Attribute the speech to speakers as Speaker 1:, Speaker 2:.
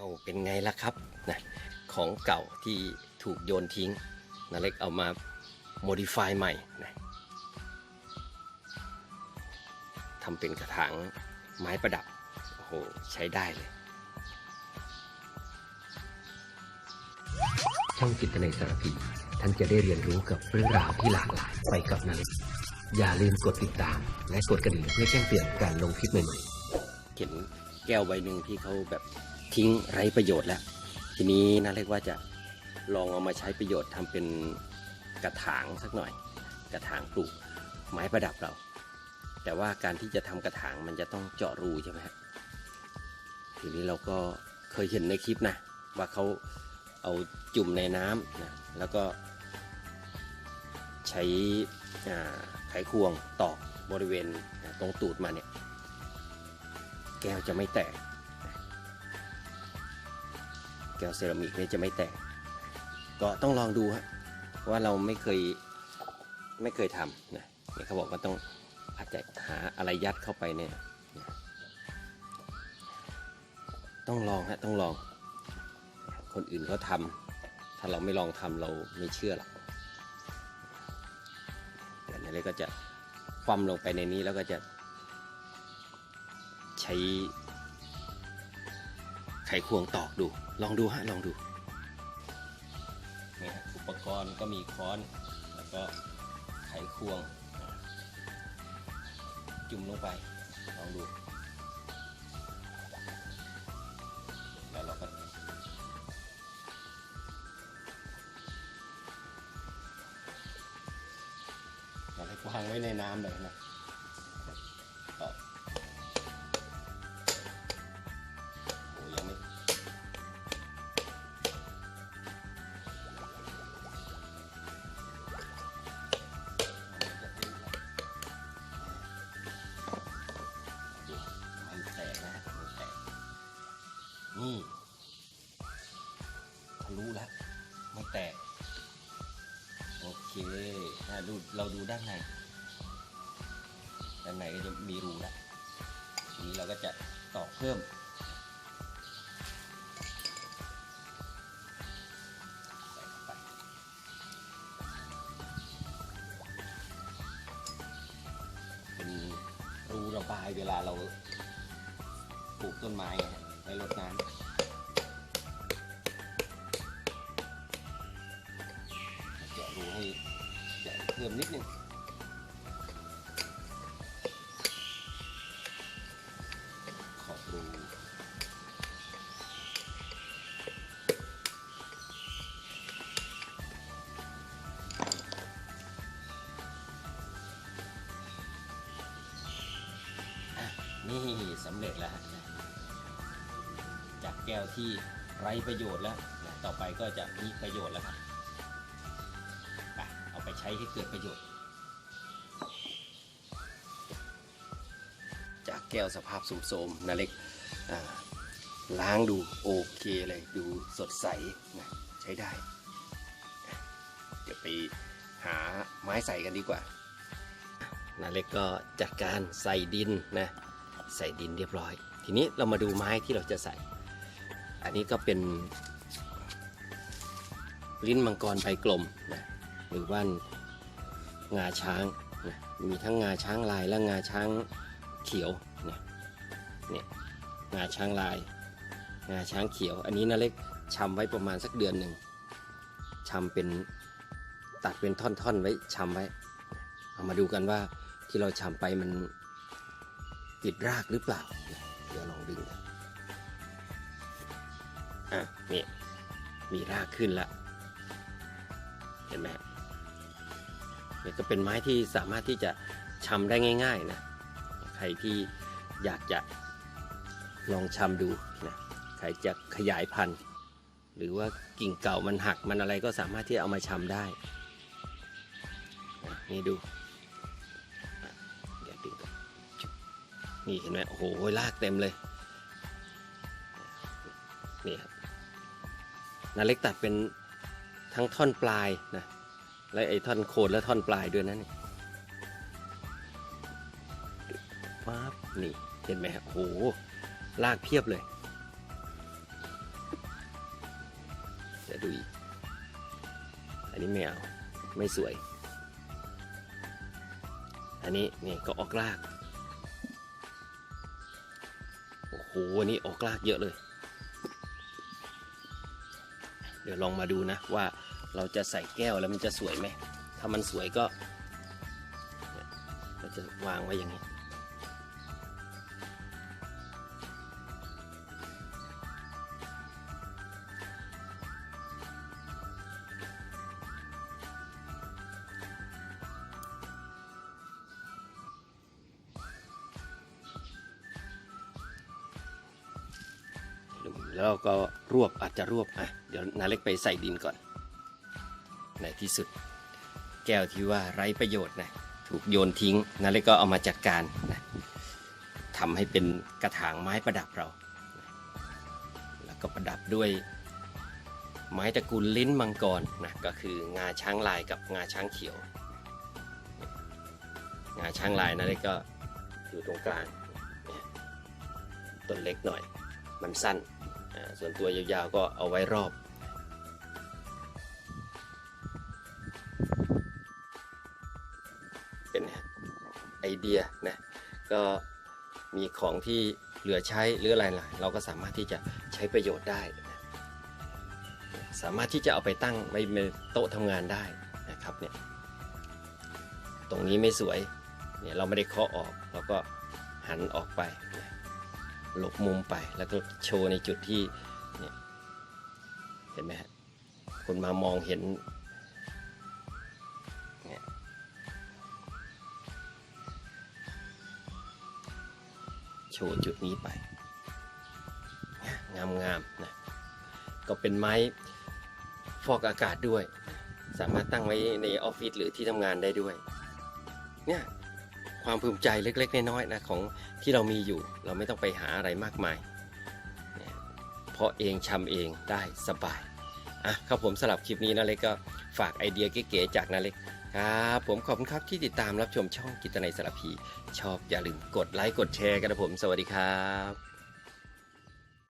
Speaker 1: เอาเป็นไงล่ะครับนะของเก่าที่ถูกโยนทิ้งนาเล็กเอามา modify ใหม่นะทำเป็นกระถางไม้ประดับ โอ้โห ใช้ได้เลย
Speaker 2: ช่องจิตในสารพีท่านจะได้เรียนรู้กับเรื่องราวที่หลากหลายไปกับนาเล็กอย่าลืมกดติดตาม และกดกระดิ่งเพื่อแจ้งเตือนการลงคลิปใหม่ๆ
Speaker 1: เห็นแก้วใบหนึ่งที่เขาแบบ ทิ้งไร้ประโยชน์แล้ว ทีนี้น่าเรียกว่าจะลองเอามาใช้ประโยชน์ทำเป็นกระถางสักหน่อย กระถางปลูกไม้ประดับเรา แต่ว่าการที่จะทำกระถางมันจะต้องเจาะรูใช่ไหมฮะทีนี้เราก็เคยเห็นในคลิปนะ ว่าเขาเอาจุ่มในน้ำนะแล้วก็ใช้ไขควงตอกบริเวณตรงตูดมาเนี่ย แก้วจะไม่แตก แก้วเซรามิกเนี่ยจะไม่แตก ก็ต้องลองดูฮะว่าเราไม่เคยไม่เคยทำนะเนี่ยเขาบอกว่าต้องอาจจะหาอะไรยัดเข้าไปเนี่ยต้องลองฮะต้องลอง คนอื่นเขาทำถ้าเราไม่ลองทำเราไม่เชื่อหรอกเดี๋ยวนี้ก็จะคว่ำลงไปในนี้แล้วก็จะใช้ ไขควงตอกดู ลองดูฮะ ลองดูนี่ฮะอุปกรณ์ก็มีค้อน แล้วก็ไขควง จุ่มลงไป ลองดู แล้วเราก็เราให้วางไว้ในน้ำเลยนะ ดูเราดูด้านในด้านในก็จะมีรูแล้วทีนี้เราก็จะตอกเพิ่ม เป็นรูระบายเวลาเราปลูกต้นไม้อะฮะไว้รดน้ำ ดูให้ใหญ่เพิ่มนิดนึงขอบรูนี่สำเร็จแล้วฮะจากแก้วที่ไร้ประโยชน์แล้ว ต่อไปก็จะมีประโยชน์แล้วครับ ใช้ให้เกิดประโยชน์ จากแก้วสภาพสุโทมนาเล็กอ่าล้างดูโอเคเลยดูสดใสนะใช้ได้ เดี๋ยวไปหาไม้ใส่กันดีกว่านาเล็กก็จัดการใส่ดินนะใส่ดินเรียบร้อย ทีนี้เรามาดูไม้ที่เราจะใส่ อันนี้ก็เป็นลิ้นมังกรใบกลมนะหรือว่า งาช้างนะมีทั้งงาช้างลายและงาช้างเขียวนะเนี่ยงาช้างลาย งาช้างเขียว อันนี้นาเล็กชำไว้ประมาณสักเดือนหนึ่งชำเป็นตัดเป็นท่อนๆไว้ชำไว้ เอามาดูกันว่าที่เราชำไปมันติดรากหรือเปล่า เดี๋ยวลองดึงอะนี่มีรากขึ้นแล้วเห็นไหม ฮะนี่ก็เป็นไม้ที่สามารถที่จะชำได้ง่าย ๆนะใครที่อยากจะลองชำดูนะใครจะขยายพันธุ์ หรือว่ากิ่งเก่ามันหักมันอะไรก็สามารถที่จะเอามาชำได้นะนี่ดูเดี๋ยวดึงนี่เห็นไหมโอ้โหลากเต็มเลยนี่ครับนาเล็กตัดเป็นทั้งท่อนปลายนะ และไอ้ท่อนโคนและท่อนปลายด้วยนะนี่ปั๊บนี่เห็นไหมโอ้โหลากเพียบเลยยวดูอีก อันนี้ไม่เอาไม่สวย อันนี้นี่ก็ออกราก โอ้โหอันนี่ออกรากเยอะเลย เดี๋ยวลองมาดูนะว่า เราจะใส่แก้วแล้วมันจะสวยไหม ถ้ามันสวยก็ เราจะวางไว้อย่างนี้ แล้วก็รวบอาจจะรวบอะ เดี๋ยวนาเล็กไปใส่ดินก่อน ในที่สุดแก้วที่ว่าไร้ประโยชน์นะถูกโยนทิ้งนาเล็กก็เอามาจัดการนะทำให้เป็นกระถางไม้ประดับเรา แล้วก็ประดับด้วยไม้ตระกูลลิ้นมังกรนะก็คืองาช้างลายกับงาช้างเขียว งาช้างลายนาเล็กก็อยู่ตรงกลางต้นเล็กหน่อย มันสั้นส่วนตัวยาวๆก็เอาไว้รอบ เป็นไอเดียนะก็มีของที่เหลือใช้หรืออะไรล่ะเราก็สามารถที่จะใช้ประโยชน์ได้นะสามารถที่จะเอาไปตั้งไว้ในโต๊ะทำงานได้นะครับเนี่ยตรงนี้ไม่สวยเนี่ยเราไม่ได้เคาะออกเราก็หันออกไปหลบมุมไปแล้วก็โชว์ในจุดที่เนี่ยเห็นไหมฮะคนมามองเห็น โชว์จุดนี้ไปงามๆนะก็เป็นไม้ฟอกอากาศด้วย สามารถตั้งไว้ในออฟฟิศหรือที่ทำงานได้ด้วยเนี่ยความภูมิใจเล็ก ๆ น้อยๆนะของที่เรามีอยู่ เราไม่ต้องไปหาอะไรมากมายเพราะเองชำเองได้สบายอะครับผมสำหรับคลิปนี้นะเล็กก็ฝากไอเดียเก๋ๆจากนาเล็ก ครับผมขอบคุณครับที่ติดตามรับชมช่องกิตนัยสารพี ชอบอย่าลืมกดไลค์กดแชร์กันนะผม สวัสดีครับ